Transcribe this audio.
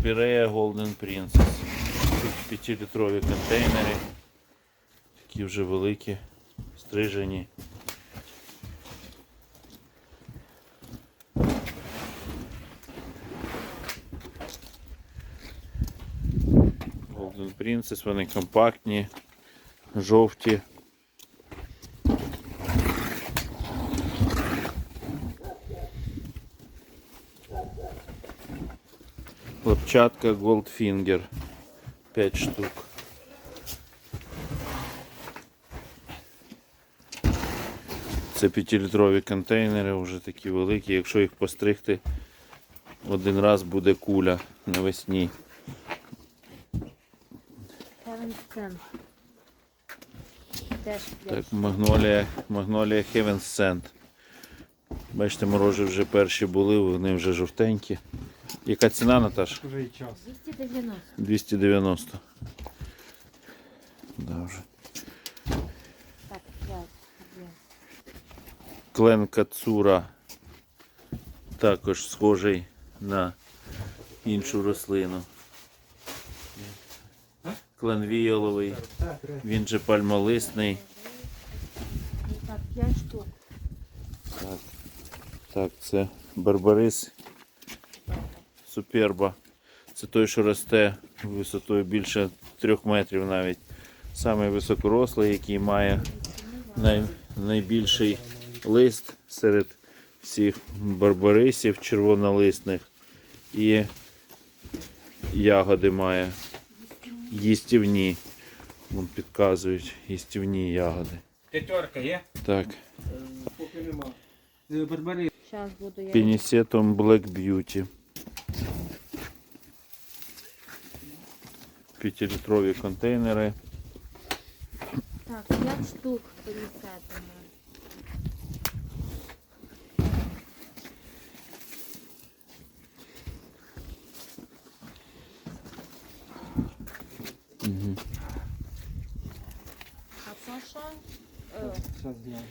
Спірея Golden Princess. Тут 5-літрові контейнери. Такі вже великі, стрижені. Golden Princess, вони компактні, жовті. Хлопчатка Goldfinger 5 штук. Це 5-літрові контейнери, вже такі великі. Якщо їх постригти, один раз буде куля навесні. Так. Магнолія, Магнолія Heaven Sent. Бачите, морожі вже перші були, вони вже жовтенькі. Яка ціна, Наташ? Вже і час. 290. 290. Да, вже. Так, 5. Є. Клен Кацура також схожий на іншу рослину. Клен віоловий, він же пальмолисний. Так, 5 штук. Так, так це барбарис суперба. Це той, що росте висотою більше 3 метрів навіть. Самий високорослий, який має най, найбільший лист серед всіх барбарисів червонолисних. І ягоди має. Їстівні. Вон підказують їстівні ягоди. П'ятерка є? Так. Поки нема. Е, Барбари. Пінісетом Black Beauty. П'ятилітрові контейнери. Так, 5 штук принесете. А це що? Е, Зараз знаю.